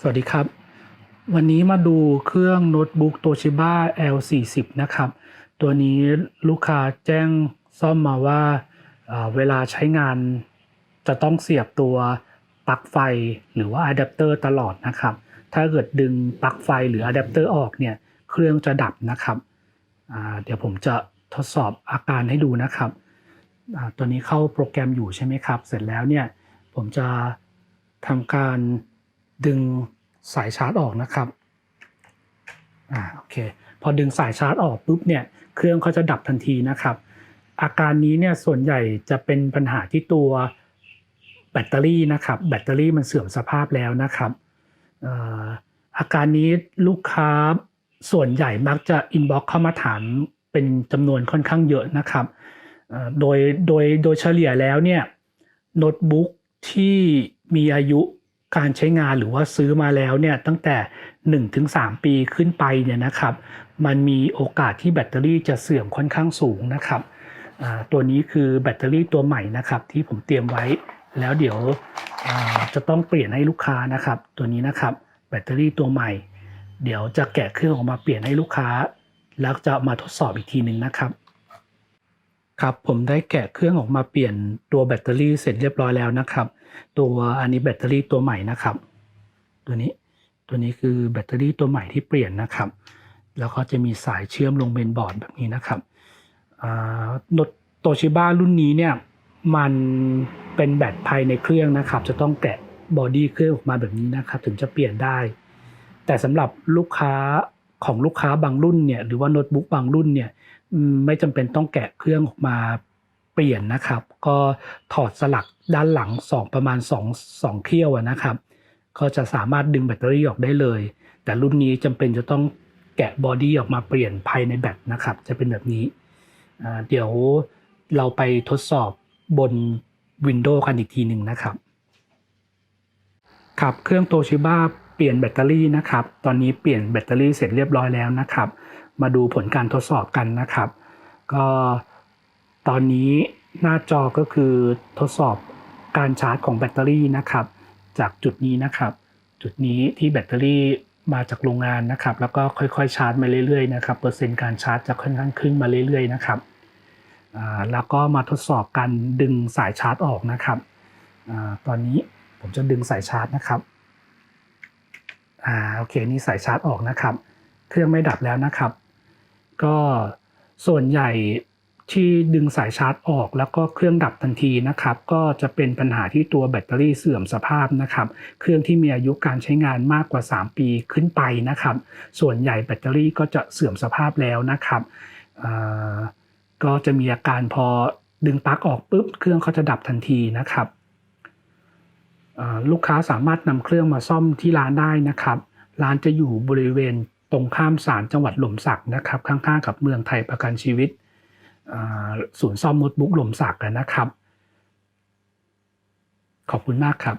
สวัสดีครับ วันนี้มาดูเครื่องโน้ตบุ๊ก Toshiba L40 นะครับ ตัวนี้ลูกค้าแจ้งซ่อมมาว่าเอ่อเวลาใช้งานจะต้องเสียบตัวปลั๊กไฟหรือว่าอะแดปเตอร์ตลอดนะครับ ถ้าเกิดดึงปลั๊กไฟหรืออะแดปเตอร์ออกเนี่ยเครื่องจะดับนะครับ เดี๋ยวผมจะทดสอบอาการให้ดูนะครับตัวนี้เข้าโปรแกรมอยู่ใช่ไหมครับ เสร็จแล้วเนี่ยผมจะทำการ ดึงสายชาร์จออกนะครับอ่าโอเคพอดึงสายชาร์จออกปุ๊บเนี่ยเครื่องเขาจะดับทันทีนะครับ อาการนี้เนี่ยส่วนใหญ่จะเป็นปัญหาที่ตัวแบตเตอรี่นะครับ แบตเตอรี่มันเสื่อมสภาพแล้วนะครับอาการนี้ลูกค้าส่วนใหญ่มักจะอินบ็อกเข้ามาถามเป็นจำนวนค่อนข้างเยอะนะครับโดยโดยโดยเฉลี่ยแล้วเนี่ยโน้ตบุ๊กที่มีอายุ การใช้งานหรือว่าซื้อมาแล้วเนี่ยตั้งแต่ 1-3 ปีขึ้นไปเนี่ยนะครับมันมีโอกาสที่แบตเตอรี่จะเสื่อมค่อนข้างสูงนะครับตัวนี้คือแบตเตอรี่ตัวใหม่นะครับที่ผมเตรียมไว้ แล้วเดี๋ยวจะต้องเปลี่ยนให้ลูกค้านะครับ ตัวนี้นะครับแบตเตอรี่ตัวใหม่ เดี๋ยวจะแกะเครื่องออกมาเปลี่ยนให้ลูกค้า แล้วจะมาทดสอบอีกทีหนึ่งนะครับ ครับผมได้แกะเครื่องออกมาเปลี่ยนตัวแบตเตอรี่เสร็จเรียบร้อยแล้วนะครับ ตัวอันนี้แบตเตอรี่ตัวใหม่นะครับ ตัวนี้ตัวนี้คือแบตเตอรี่ตัวใหม่ที่เปลี่ยนนะครับ แล้วก็จะมีสายเชื่อมลงเมนบอร์ดแบบนี้นะครับโนโตชิบ้ารุ่นนี้เนี่ยมันเป็นแบตภายในเครื่องนะครับ จะต้องแกะบอดี้เครื่องออกมาแบบนี้นะครับ ถึงจะเปลี่ยนได้ แต่สำหรับลูกค้า ของลูกค้าบางรุ่นเนี่ยหรือว่าโน้ตบุ๊กบางรุ่นเนี่ยไม่จำเป็นต้องแกะเครื่องออกมาเปลี่ยนนะครับ ก็ถอดสลักด้านหลังสองประมาณ2 2เขี้ยวนะครับ ก็จะสามารถดึงแบตเตอรี่ออกได้เลย แต่รุ่นนี้จำเป็นจะต้องแกะบอดี้ออกมาเปลี่ยนภายในแบตนะครับ จะเป็นแบบนี้ เดี๋ยวเราไปทดสอบบน Windows กันอีกทีหนึ่งนะครับ ครับเครื่องโตชิบ้า เปลี่ยนแบตเตอรี่นะครับ ตอนนี้เปลี่ยนแบตเตอรี่เสร็จเรียบร้อยแล้วนะครับ มาดูผลการทดสอบกันนะครับ ก็ตอนนี้หน้าจอก็คือทดสอบการชาร์จของแบตเตอรี่นะครับ จากจุดนี้นะครับ จุดนี้ที่แบตเตอรี่มาจากโรงงานนะครับ แล้วก็ค่อยๆชาร์จมาเรื่อยๆนะครับ เปอร์เซ็นต์การชาร์จจะค่อนข้างขึ้นมาเรื่อยๆนะครับแล้วก็มาทดสอบการดึงสายชาร์จออกนะครับอตอนนี้ผมจะดึงสายชาร์จนะครับ อ่าโอเคนี่สายชาร์จออกนะครับ เครื่องไม่ดับแล้วนะครับ ก็ส่วนใหญ่ที่ดึงสายชาร์จออกแล้วก็เครื่องดับทันทีนะครับ ก็จะเป็นปัญหาที่ตัวแบตเตอรี่เสื่อมสภาพนะครับ เครื่องที่มีอายุการใช้งานมากกว่า 3 ปีขึ้นไปนะครับ ส่วนใหญ่แบตเตอรี่ก็จะเสื่อมสภาพแล้วนะครับก็จะมีอาการพอดึงปลั๊กออกปุ๊บเครื่องเขาจะดับทันทีนะครับ ลูกค้าสามารถนำเครื่องมาซ่อมที่ร้านได้นะครับ ร้านจะอยู่บริเวณตรงข้ามศาลจังหวัดหล่มสักนะครับ ข้างๆกับเมืองไทยประกันชีวิตศูนย์ซ่อมโน้ตบุ๊กหล่มสักนะครับ ขอบคุณมากครับ